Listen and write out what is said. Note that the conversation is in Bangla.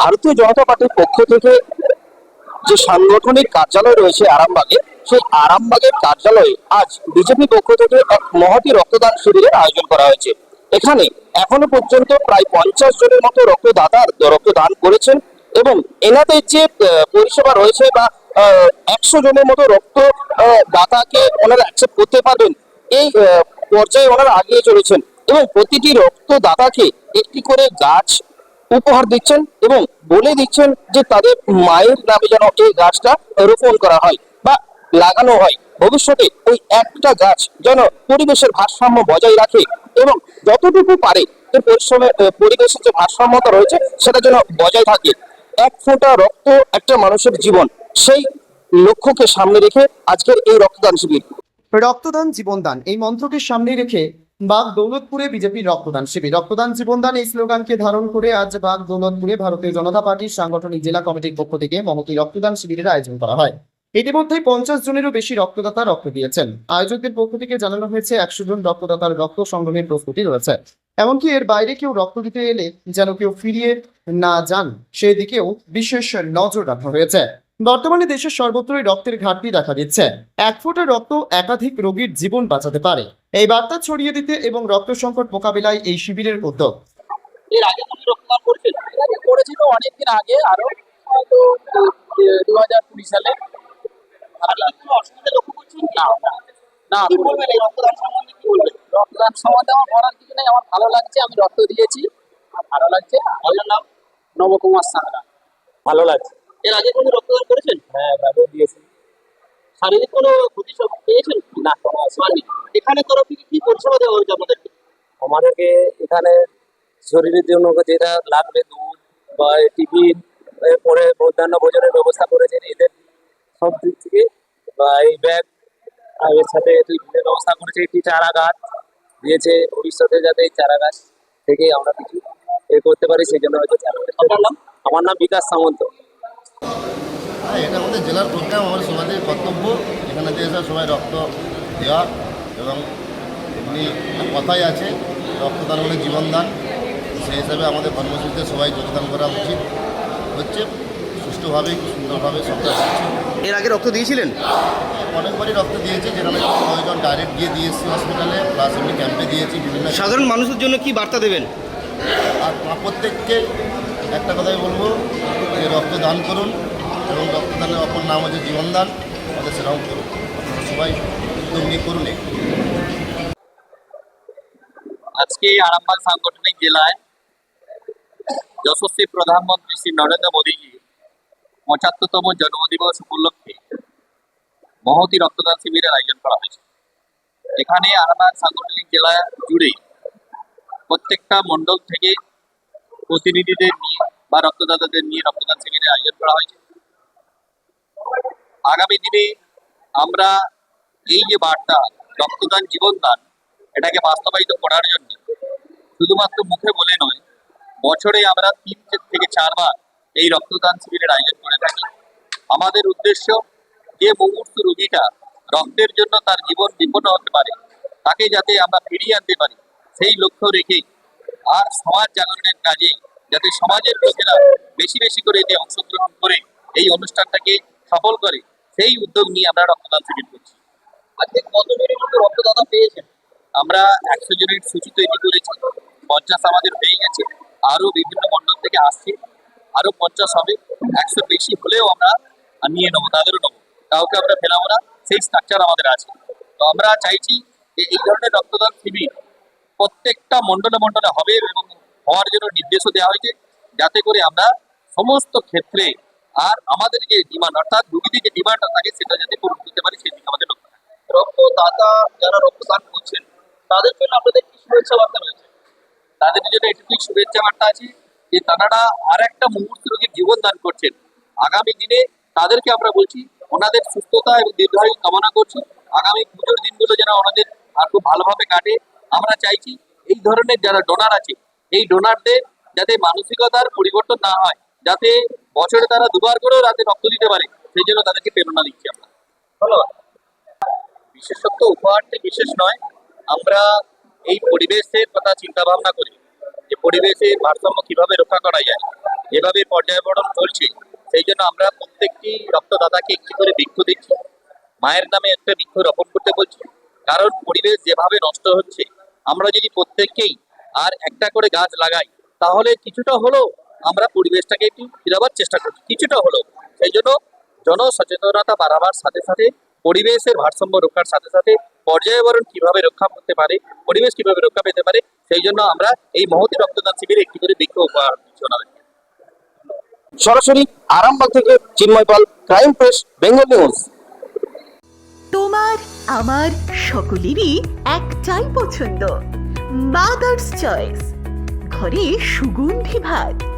ভারতীয় জনতা পার্টির পক্ষ থেকে যে সাংগঠনিক কার্যালয় রয়েছে আরামবাগে, সেই আরামবাগের কার্যালয়ে আজ বিজেপি পক্ষ থেকে এক মহতি রক্তদান শিবিরের আয়োজন করা হয়েছে। এখানে এখনও পর্যন্ত প্রায় পঞ্চাশ জনের মতো রক্তদাতার রক্তদান করেছেন এবং এনাদের যে পরিষেবা রয়েছে বা একশো জনের মতো রক্ত দাতাকে ওনারা অ্যাকসেপ্ট করতে পারবেন, এই পর্যায়ে ওনারা আগিয়ে চলেছেন এবং প্রতিটি রক্তদাতাকে একটি করে গাছ উপহার দিচ্ছেন এবং বলে দিচ্ছেন যে তাদের মায়ের নামে যেন এই গাছটা রোপণ করা হয় বা লাগানো হয়। ভবিষ্যতে ওই একটা গাছ যেন পরিবেশের ভারসাম্য বজায় রাখে এবং যতটুকু পারে যে পরিশ্রমে আহ, পরিবেশের যে ভারসাম্যতা রয়েছে সেটা যেন বজায় থাকে। এক ফোঁটা রক্ত একটা মানুষের জীবন সেই লক্ষ্যকে সামনে রেখে আজকের এই রক্তদান শিবির। রক্তদান জীবনদান এই মন্ত্রকে সামনে রেখে বাঘ দৌলতপুরে বিজেপির রক্তদান শিবির। রক্তদান জীবনদান এই স্লোগানকে ধারণ করে আজ বাঘ দৌলতপুরে ভারতীয় জনতা পার্টির সাংগঠনিক জেলা কমিটির পক্ষ থেকে মহতি রক্তদান শিবিরের আয়োজন করা হয়। ইতিমধ্যে পঞ্চাশ জনেরও বেশি রক্তদাতা রক্ত দিয়েছেন। আয়োজকদের পক্ষ থেকে জানানো হয়েছে একশো জন রক্তদাতার রক্ত সংগ্রহের প্রস্তুতি রয়েছে। এমনকি এর বাইরে কেউ রক্ত দিতে এলে যেন কেউ ফিরিয়ে না যান, সেদিকেও বিশেষ নজর রাখা হয়েছে। বর্তমানে দেশের সর্বত্রই রক্তের ঘাটতি দেখা দিচ্ছে। এক ফোঁটা রক্ত একাধিক রোগীর জীবন বাঁচাতে পারে। এই বার্তা ছড়িয়ে দিতে এবং রক্ত সংকট মোকাবিলায় এই শিবিরের উদ্যোগ। এর আগে কোনো রক্তদান করেছেন এর আগে করেছিল অনেকদিন আগে আরও হয়তো দু হাজার কুড়ি সালে। আপনি কোনো অসুবিধা লক্ষ্য করছেন না। না কি বলবেন রক্তদান সম্বন্ধে? কি বলবেন? রক্তদান সম্বন্ধে আমার বলার কিছু নেই আমার ভালো লাগছে আমি রক্ত দিয়েছি আমার ভালো লাগছে। আপনার নাম নবকুমার সাঁতরা। ভালো লাগছে। এর আগে কোনো রক্তদান করেছেন? হ্যাঁ দিয়েছি। শারীরিক কোনো ক্ষতি পেয়েছেন? না কোনো এখানে তরফ থেকে কি পরিষেবা দেওয়া হয়েছে আপনাদেরকে আমাদেরকে এখানে শরীরের জন্য যেটা লাগবে দুধ বা টিফিন এরপরে মধ্যাহ্ন ভোজনের ব্যবস্থা করেছেন এদের সব দিক থেকে বা এই ব্যাগ এর সাথে টিফিনের ব্যবস্থা করেছে একটি চারা গাছ দিয়েছে ভবিষ্যতে যাতে এই চারা গাছ থেকে আমরা কিছু এ করতে পারি সেই জন্য হয়তো চারা গাছ। আমার নাম বিকাশ সামন্ত। হ্যাঁ এটা আমাদের জেলার প্রোগ্রাম আমাদের সমাজের কর্তব্য। এখানে যে এসে সবাই রক্ত দেওয়া এবং এমনি কথাই আছে রক্তদান হলে জীবনদান। সেই হিসাবে আমাদের কর্মসূচিতে সবাই যোগদান করা উচিত। হচ্ছে সুষ্ঠুভাবে সুন্দরভাবে সবটা এর আগে রক্ত দিয়েছিলেন? অনেকবারই রক্ত দিয়েছে যেখানে প্রয়োজন ডাইরেক্ট গিয়ে দিয়েছি হসপিটালে প্লাস এমনি ক্যাম্পে দিয়েছি বিভিন্ন সাধারণ মানুষের জন্য কি বার্তা দেবেন? আর প্রত্যেককে একটা কথাই বলব যে রক্তদান করুন। এবং রক্তদানের অপর নাম হচ্ছে জীবনদান। আমাদের সেটাও করুন। আপনারা সবাই উদ্যোগ নিয়ে করুন। আজকে আরামবাগ সাংগঠনিক জেলায় যশস্বী প্রধানমন্ত্রী শ্রী নরেন্দ্র মোদীজি পঁচাত্তরতম জন্মদিবস উপলক্ষে মহতি রক্তদান শিবিরের আয়োজন করা হয়েছে। এখানে আরামবাগ সাংগঠনিক জেলা জুড়ে প্রত্যেকটা মণ্ডল থেকে প্রতিনিধিদের নিয়ে বা রক্তদাতাদের নিয়ে রক্তদান শিবিরের আয়োজন করা হয়েছে। আগামী দিনে আমরা এই যে বার্তা, রক্তদান জীবনদান, এটাকে বাস্তবায়িত করার জন্য শুধুমাত্র মুখে বলে নয়, বছরে আমরা তিন থেকে চারবার এই রক্তদান শিবিরের আয়োজন করে থাকি। আমাদের উদ্দেশ্য যে মুমূর্ত রোগীটা রক্তের জন্য তার জীবন বিপন্ন হতে পারে, তাকে যাতে আমরা ফিরিয়ে আনতে পারি, সেই লক্ষ্য রেখে আর সমাজ জাগরণের কাজে যাতে সমাজের লোকেরা বেশি বেশি করে এতে অংশগ্রহণ করে, এই অনুষ্ঠানটাকে সফল করে, সেই উদ্যোগ নিয়ে আমরা রক্তদান শিবির করছি। আজকে কত জনের মতো রক্তদাতা পেয়েছেন? আমরা একশো জনের সূচি তৈরি করেছি, পঞ্চাশ আমাদের হয়ে গেছে আরও বিভিন্ন মণ্ডল থেকে আসছে আরও পঞ্চাশ হবে একশো বেশি হলেও আমরা নিয়ে নেব, তাদেরও নেব। কাউকে আমরা ফেলাবো না, সেই স্ট্রাকচার আমাদের আছে। তো আমরা চাইছি যে এই ধরনের রক্তদান শিবির প্রত্যেকটা মণ্ডলে মণ্ডলে হবে এবং হওয়ার জন্য নির্দেশও দেওয়া হয়েছে, যাতে করে আমরা সমস্ত ক্ষেত্রে আর আমাদের যে ডিমান্ড অর্থাৎ রুগীদের যে ডিমান্ডটা থাকে, সেটা যাতে পূরণ করতে পারি, সেদিকে আমাদের লক্ষ্য রক্তদাতা যারা রক্তদান করছেন, তাদের জন্য আপনাদের কি শুভেচ্ছা বার্তা রয়েছে? তাদের জন্য এটুকুই শুভেচ্ছা বার্তা আছে যে, তারা আর একটা মুহূর্ত রোগীর জীবন দান করছেন। আগামী দিনে তাদেরকে আমরা বলছি, ওনাদের সুস্থতা এবং দীর্ঘায়ু কামনা করছি। আগামী পুজোর দিনগুলো যেন ওনাদের আর খুব ভালোভাবে কাটে। আমরা চাইছি এই ধরনের যারা ডোনার আছে, এই ডোনারদের যাতে মানসিকতার পরিবর্তন না হয়, যাতে বছরে তারা দুবার করেও রাতে রক্ত দিতে পারে। সেই জন্য তাদেরকে প্রেরণা দিচ্ছি আমরা। ধন্যবাদ। বিশেষত্ব উপহারটি বিশেষ নয়, আমরা এই পরিবেশের কথা চিন্তা ভাবনা করি যে পরিবেশের ভারসাম্য কীভাবে রক্ষা করা যায়, যেভাবে পর্যায়বরণ চলছে, সেই জন্য আমরা প্রত্যেকটি রক্তদাতাকে একটি করে বৃক্ষ দিচ্ছি। মায়ের নামে একটা বৃক্ষ রোপণ করতে বলছি, কারণ পরিবেশ যেভাবে নষ্ট হচ্ছে, আমরা যদি প্রত্যেককেই আর একটা করে গাছ লাগাই, তাহলে কিছুটা হলেও আমরা পরিবেশটাকে একটু ফিরাবার চেষ্টা করছি। কিছুটা হলেও। সেই জন্য জনসচেতনতা বাড়াবার সাথে সাথে, পরিবেশের ভারসাম্য রক্ষার সাথে সাথে, পর্যায়বরণ কীভাবে রক্ষা করতে পারে, পরিবেশ কীভাবে রক্ষা পেতে পারে, সেই জন্য আমরা এই মহতি রক্তদান শিবিরে একটি করে বৃক্ষ উপহার দিচ্ছি সরাসরি আরামবাগ থেকে Chinmoy Pal, crime press, Bengal news. তোমার, আমার সকলেরই একটাই পছন্দ মাদার্স চয়েস ঘরে সুগন্ধি ভাত।